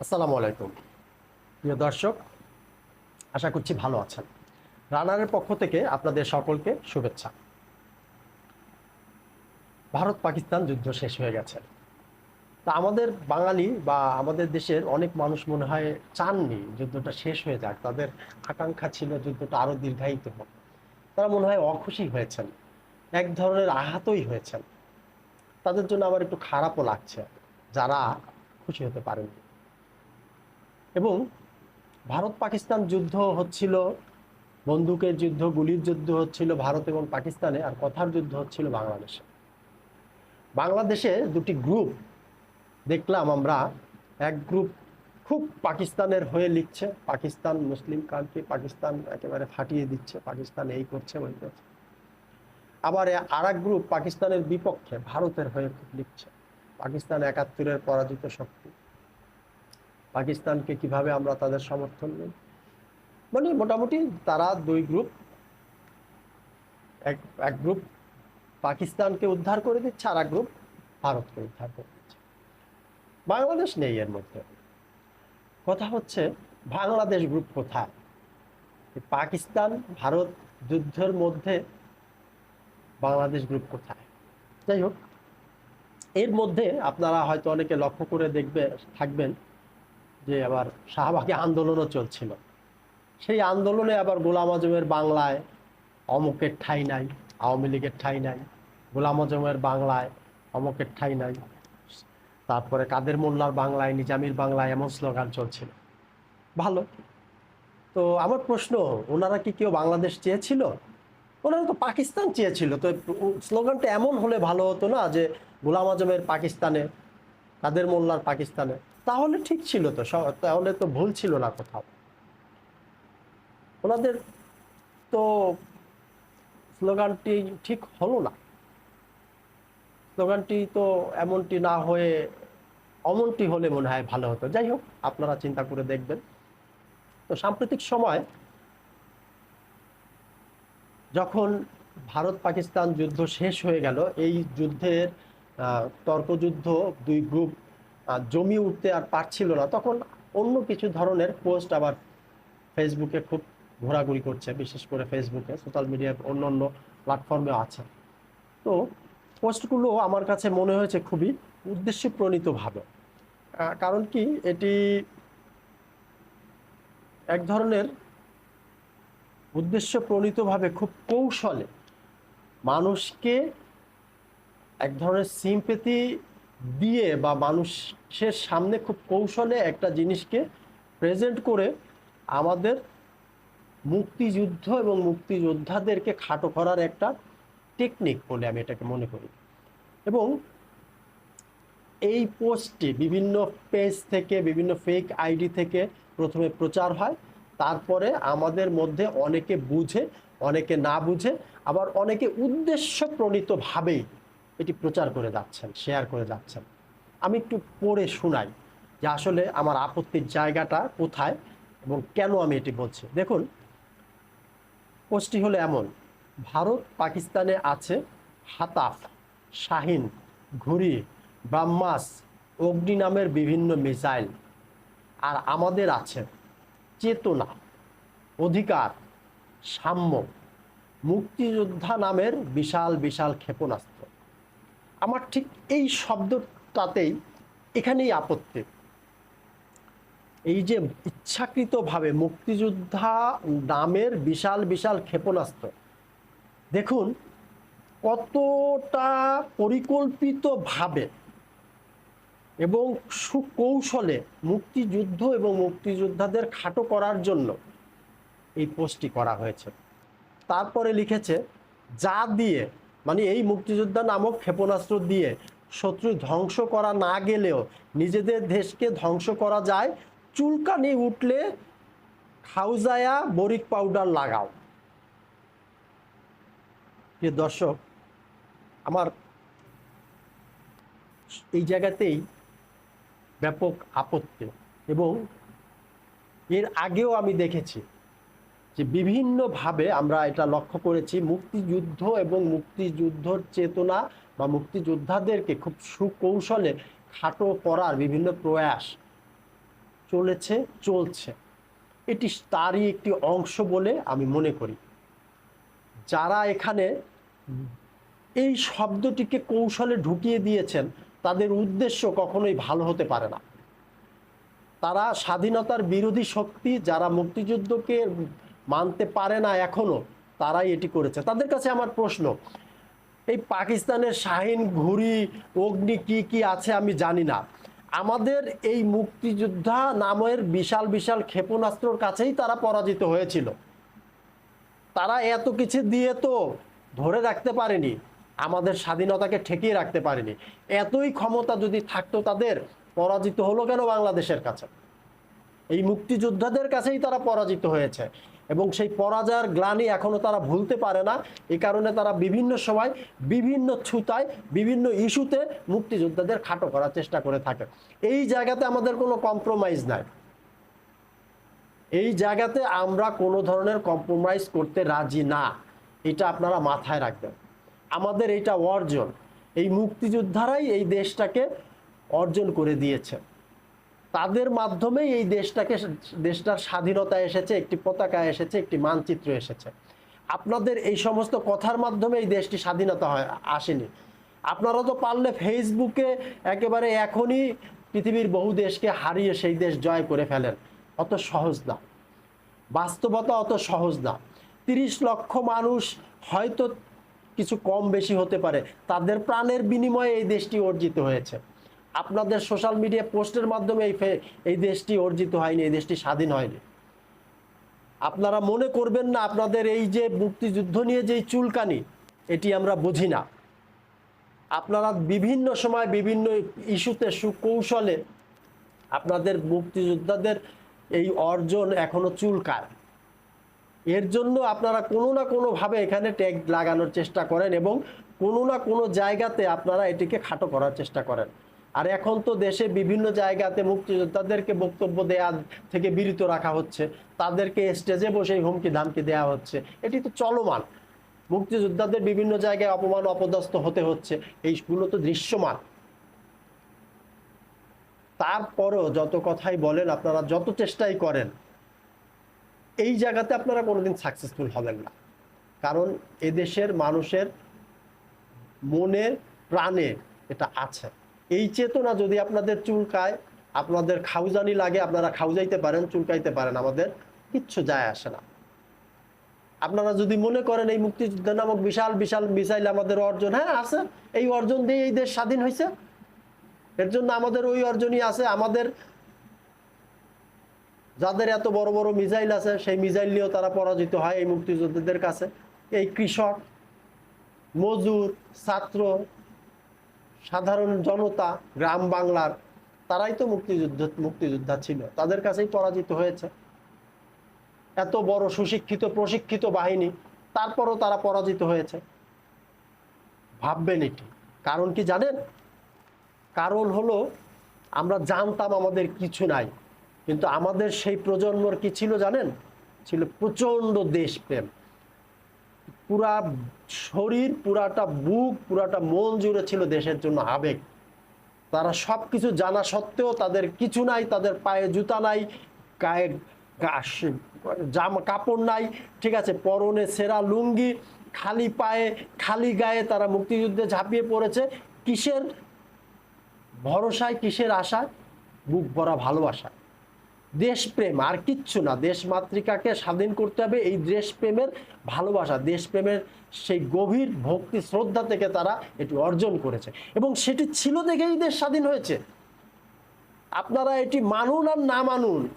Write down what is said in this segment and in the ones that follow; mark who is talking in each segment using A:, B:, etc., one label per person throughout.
A: আসসালামু আলাইকুম। প্রিয় দর্শক, আশা করছি ভালো আছেন। রানারের পক্ষ থেকে আপনাদের সকলকে শুভেচ্ছা। ভারত পাকিস্তান যুদ্ধ শেষ হয়ে গেছে। তা আমাদের বাঙালি বা আমাদের দেশের অনেক মানুষ মনে হয় চাননি যুদ্ধটা শেষ হয়ে যাক। তাদের আকাঙ্ক্ষা ছিল যুদ্ধটা আরও দীর্ঘায়িত হোক। তারা মনে হয় অখুশি হয়েছেন। এক ধরনের আহতই হয়েছেন। তাদের জন্য আবার একটু খারাপও লাগছে। যারা খুশি হতে পারেননি। এবং ভারত পাকিস্তান যুদ্ধ হচ্ছিল, বন্দুকের যুদ্ধ, গুলির যুদ্ধ হচ্ছিল ভারত এবং পাকিস্তানে, আর কথার যুদ্ধ হচ্ছিল বাংলাদেশে। বাংলাদেশে দুটি গ্রুপ দেখলাম আমরা। এক গ্রুপ খুব পাকিস্তানের হয়ে লিখছে, পাকিস্তান মুসলিম কান্ট্রি, পাকিস্তান একেবারে ফাটিয়ে দিচ্ছে, পাকিস্তান এই করছে, ওই করছে। আবার আর গ্রুপ পাকিস্তানের বিপক্ষে ভারতের হয়ে লিখছে, পাকিস্তান একাত্তরের পরাজিত শক্তি। পাকিস্তানকে কীভাবে আমরা তাদের সমর্থন নেই? মানে মোটামুটি তারা দুই গ্রুপ এক এক গ্রুপ পাকিস্তানকে উদ্ধার করে দিচ্ছে, আর এক গ্রুপ ভারতকে উদ্ধার করে দিচ্ছে। বাংলাদেশ নেই এর মধ্যে। কথা হচ্ছে, বাংলাদেশ গ্রুপ কোথায়? পাকিস্তান, ভারত যুদ্ধের মধ্যে বাংলাদেশ গ্রুপ কোথায়? যাই হোক, এর মধ্যে আপনারা হয়তো অনেকে লক্ষ্য করে দেখবে, থাকবেন যে আবার শাহবাগে আন্দোলনও চলছিল। সেই আন্দোলনে আবার গোলাম আজমের বাংলায় অমুকের ঠাই নাই, আওয়ামী লীগের ঠাই নাই, গোলাম আজমের বাংলায় অমুকের ঠাই নাই। তারপরে কাদের মোল্লার বাংলায়, নিজামির বাংলায় এমন স্লোগান চলছিল। ভালো। তো আমার প্রশ্ন, ওনারা কি কেউ বাংলাদেশ চেয়েছিল? ওনারা তো পাকিস্তান চেয়েছিল। তো স্লোগানটা এমন হলে ভালো হতো না যে গোলাম আজমের পাকিস্তানে কাদের মোল্লার পাকিস্তানে। তাহলে ঠিক ছিল তো তাহলে তো ভুল ছিল না কোথাও। ওনাদের তো স্লোগানটি ঠিক হলো না। স্লোগানটি তো এমনটি না হয়ে অমনটি হলে মনে হয় ভালো হতো। যাই হোক, আপনারা চিন্তা করে দেখবেন। তো সাম্প্রতিক সময় যখন ভারত পাকিস্তান যুদ্ধ শেষ হয়ে গেল, এই যুদ্ধের তর্কযুদ্ধ দুই গ্রুপ জমি উঠতে আর পারছিল না। তখন অন্য কিছু ধরনের পোস্ট আবার ফেসবুকে খুব ঘোরাঘুরি করছে বিশেষ করে ফেসবুকে সোশ্যাল মিডিয়ার অন্য অন্য প্ল্যাটফর্মে আছে। তো পোস্টগুলো আমার কাছে মনে হয়েছে খুবই উদ্দেশ্য প্রণীতভাবে আহ, কারণ কি এটি এক ধরনের উদ্দেশ্য প্রণীতভাবে খুব কৌশলে মানুষকে এক ধরনের সিম্পেথি দিয়ে বা মানুষের সামনে খুব কৌশলে একটা জিনিসকে প্রেজেন্ট করে আমাদের মুক্তিযুদ্ধ এবং মুক্তিযোদ্ধাদেরকে খাটো করার একটা টেকনিক বলে আমি এটাকে মনে করি। এবং এই পোস্টটি বিভিন্ন পেজ থেকে, বিভিন্ন ফেক আইডি থেকে প্রথমে প্রচার হয়, তারপরে আমাদের মধ্যে অনেকে বুঝে, অনেকে না বুঝে, আবার অনেকে উদ্দেশ্য প্রণীতভাবেই এটি প্রচার করে যাচ্ছেন শেয়ার করে যাচ্ছেন। আমি একটু পড়ে শোনাই যে আসলে আমার আপত্তির জায়গাটা কোথায় এবং কেন আমি এটি বলছি। দেখুন পোস্টটি হলো এমন, ভারত পাকিস্তানে আছে হাতাফ, শাহিন, ঘুরি, ব্রাহ্মাস, অগ্নি নামের বিভিন্ন মিসাইল। আর আমাদের আছে চেতনা, অধিকার, সাম্য, মুক্তিযোদ্ধা নামের বিশাল বিশাল ক্ষেপণাস্ত্র। আমার ঠিক এই শব্দটাতেই এখানেই আপত্তি। এই যে ইচ্ছাকৃতভাবে মুক্তিযোদ্ধা নামের বিশাল বিশাল ক্ষেপণাস্ত্র, দেখুন কতটা পরিকল্পিতভাবে এবং সুকৌশলে মুক্তিযুদ্ধ এবং মুক্তিযোদ্ধাদের খাটো করার জন্য এই পোস্টটি করা হয়েছে। তারপরে লিখেছে, যা দিয়ে মানে এই মুক্তিযোদ্ধা নামক ক্ষেপণাস্ত্র দিয়ে শত্রু ধ্বংস করা না গেলেও নিজেদের দেশকে ধ্বংস করা যায়। চুলকানি উঠলে খাউজায়া বরিক পাউডার লাগাও। প্রিয় দর্শক, আমার এই জায়গাতেই ব্যাপক আপত্তি এবং এর আগেও আমি দেখেছি। যে বিভিন্নভাবে আমরা এটা লক্ষ্য করেছি, মুক্তিযুদ্ধ এবং মুক্তিযুদ্ধর চেতনা বা মুক্তিযোদ্ধাদেরকে খুব সুকৌশলে খাটো করার বিভিন্ন প্রয়াস চলেছে, চলছে। এটি তারই একটি অংশ বলে আমি মনে করি। যারা এখানে এই শব্দটিকে কৌশলে ঢুকিয়ে দিয়েছেন, তাদের উদ্দেশ্য কখনোই ভালো হতে পারে না। তারা স্বাধীনতার বিরোধী শক্তি, যারা মুক্তিযুদ্ধকে মানতে পারে না এখনও, তারাই এটি করেছে। তাদের কাছে আমার প্রশ্ন, এই পাকিস্তানের শাহিন ঘুড়ি, অগ্নি কি কি আছে আমি জানি না। আমাদের এই মুক্তিযোদ্ধা নামের বিশাল বিশাল ক্ষেপণাস্ত্রর কাছেই তারা পরাজিত হয়েছিল। তারা এত কিছু দিয়ে তো ধরে রাখতে পারেনি, আমাদের স্বাধীনতাকে ঠেকিয়ে রাখতে পারেনি। এতই ক্ষমতা যদি থাকতো তাদের, পরাজিত হলো কেন বাংলাদেশের কাছে? এই মুক্তিযোদ্ধাদের কাছেই তারা পরাজিত হয়েছে। এবং সেই পরাজয়ের গ্লানি এখনও তারা ভুলতে পারে না। এই কারণে তারা বিভিন্ন সময় বিভিন্ন ছুতায়, বিভিন্ন ইস্যুতে মুক্তিযোদ্ধাদের খাটো করার চেষ্টা করে থাকে। এই জায়গাতে আমাদের কোনো কম্প্রোমাইজ নাই। এই জায়গাতে আমরা কোনো ধরনের কম্প্রোমাইজ করতে রাজি না। এটা আপনারা মাথায় রাখবেন। আমাদের এইটা অর্জন। এই মুক্তিযোদ্ধারাই এই দেশটাকে অর্জন করে দিয়েছে। তাদের মাধ্যমেই এই দেশটাকে দেশটার স্বাধীনতা এসেছে, একটি পতাকা এসেছে, একটি মানচিত্র এসেছে। আপনাদের এই সমস্ত কথার মাধ্যমে এই দেশটি স্বাধীনতা হয়, আসেনি। আপনারা তো পারলে ফেসবুকে একেবারে এখনই পৃথিবীর বহু দেশকে হারিয়ে সেই দেশ জয় করে ফেলেন। অত সহজ না। বাস্তবতা অত সহজ না। তিরিশ লক্ষ মানুষ হয়তো কিছু কম বেশি হতে পারে। তাদের প্রাণের বিনিময়ে এই দেশটি অর্জিত হয়েছে। আপনাদের সোশ্যাল মিডিয়া পোস্টের মাধ্যমে এই এই দেশটি অর্জিত হয়নি, এই দেশটি স্বাধীন হয়নি। আপনারা মনে করবেন না, আপনাদের এই যে মুক্তিযুদ্ধ নিয়ে যে চুলকানি, এটি আমরা বুঝি না। আপনারা বিভিন্ন সময় বিভিন্ন ইস্যুতে সুকৌশলে আপনাদের মুক্তিযোদ্ধাদের এই অর্জন এখনও চুলকায়। এর জন্য আপনারা কোনো না কোনোভাবে এখানে ট্যাগ লাগানোর চেষ্টা করেন এবং কোনো না কোনো জায়গাতে আপনারা এটিকে খাটো করার চেষ্টা করেন। আর এখন তো দেশে বিভিন্ন জায়গাতে মুক্তিযোদ্ধাদেরকে বক্তব্য দেয়া থেকে বিরত রাখা হচ্ছে। তাদেরকে স্টেজে বসেই হুমকি ধামকি দেওয়া হচ্ছে। এটি তো চলমান। মুক্তিযোদ্ধাদের বিভিন্ন জায়গায় অপমান, অপদস্থ হতে হচ্ছে। এইগুলো তো দৃশ্যমান। তারপরও যত কথাই বলেন, আপনারা যত চেষ্টাই করেন, এই জায়গাতে আপনারা কোনোদিন সাকসেসফুল হবেন না। কারণ এদেশের মানুষের মনে, প্রাণে এটা আছে। এই চেতনা যদি আপনাদের চুলকায়, আপনাদের খাউজানি লাগে, আপনারা খাউজাইতে পারেন, চুলকাইতে পারেন, আমাদের কিচ্ছু যায় আসে না। আপনারা যদি মনে করেন এই মুক্তিযুদ্ধ নামক বিশাল বিশাল মিসাইল আমাদের অর্জন হ্যাঁ আছে, এই অর্জন দিয়ে এই দেশ স্বাধীন হয়েছে। এর জন্য আমাদের ওই অর্জনই আছে, আমাদের যাদের এত বড় বড় মিসাইল আছে, সেই মিসাইল নিয়েও তারা পরাজিত হয় এই মুক্তিযোদ্ধাদের কাছে। এই কৃষক, মজুর, ছাত্র সাধারণ জনতা, গ্রাম বাংলার, তারাই তো মুক্তিযুদ্ধ, মুক্তিযোদ্ধা ছিল। তাদের কাছেই পরাজিত হয়েছে। এত বড় সুশিক্ষিত, প্রশিক্ষিত বাহিনী, তারপরও তারা পরাজিত হয়েছে। ভাববেন এটি। কারণ কি জানেন? কারণ হলো, আমরা জানতাম আমাদের কিছু নাই, কিন্তু আমাদের সেই প্রজন্মর কি ছিল জানেন? ছিল প্রচণ্ড দেশপ্রেম। পুরা শরীর, পুরাটা বুক, পুরাটা মন জুড়ে ছিল দেশের জন্য আবেগ। তারা সব কিছু জানা সত্ত্বেও তাদের কিছু নাই, তাদের পায়ে জুতা নাই, গায়ে জামা কাপড় নাই, ঠিক আছে, পরনে সেরা লুঙ্গি, খালি পায়ে, খালি গায়ে তারা মুক্তিযুদ্ধে ঝাঁপিয়ে পড়েছে। কিসের ভরসায়, কিসের আশায়? বুক ভরা ভালোবাসা। দেশপ্রেম, আর কিচ্ছু না। দেশ মাতৃকাকে স্বাধীন করতে হবে এই দেশপ্রেমের ভালোবাসা, দেশপ্রেমের সেই গভীর ভক্তি, শ্রদ্ধা থেকে তারা এটি অর্জন করেছে। এবং সেটি ছিল দেখেই দেশ স্বাধীন হয়েছে। আপনারা এটি মানুন আর না মানুন,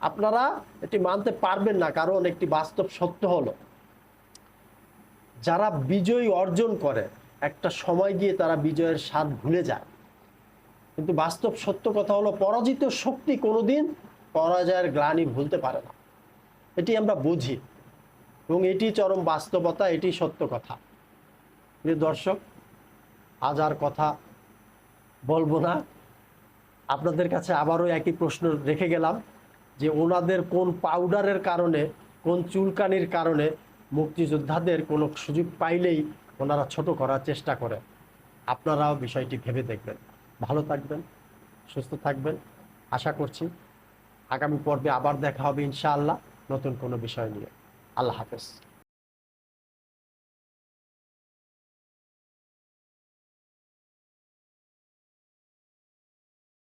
A: আপনারা এটি মানতে পারবেন না, কারণ একটি বাস্তব সত্য হলো, যারা বিজয় অর্জন করে, একটা সময় গিয়ে তারা বিজয়ের স্বাদ ভুলে যায়। কিন্তু বাস্তব সত্য কথা হলো, পরাজিত শক্তি কোনোদিন পরাজয়ের গ্লানি ভুলতে পারে না। এটি আমরা বুঝি এবং এটি চরম বাস্তবতা, এটি সত্য কথা। দর্শক, আজ আর কথা বলব না। আপনাদের কাছে আবারও একই প্রশ্ন রেখে গেলাম যে ওনাদের কোন পাউডারের কারণে, কোন চুলকানির কারণে মুক্তিযোদ্ধাদের কোনো সুযোগ পাইলেই ওনারা ছোট করার চেষ্টা করে আপনারাও বিষয়টি ভেবে দেখবেন। ভালো থাকবেন, সুস্থ থাকবেন। আশা করছি আগামী পর্বে আবার দেখা হবে ইনশাআল্লাহ। নতুন কোনো বিষয় নিয়ে। আল্লাহ হাফেজ।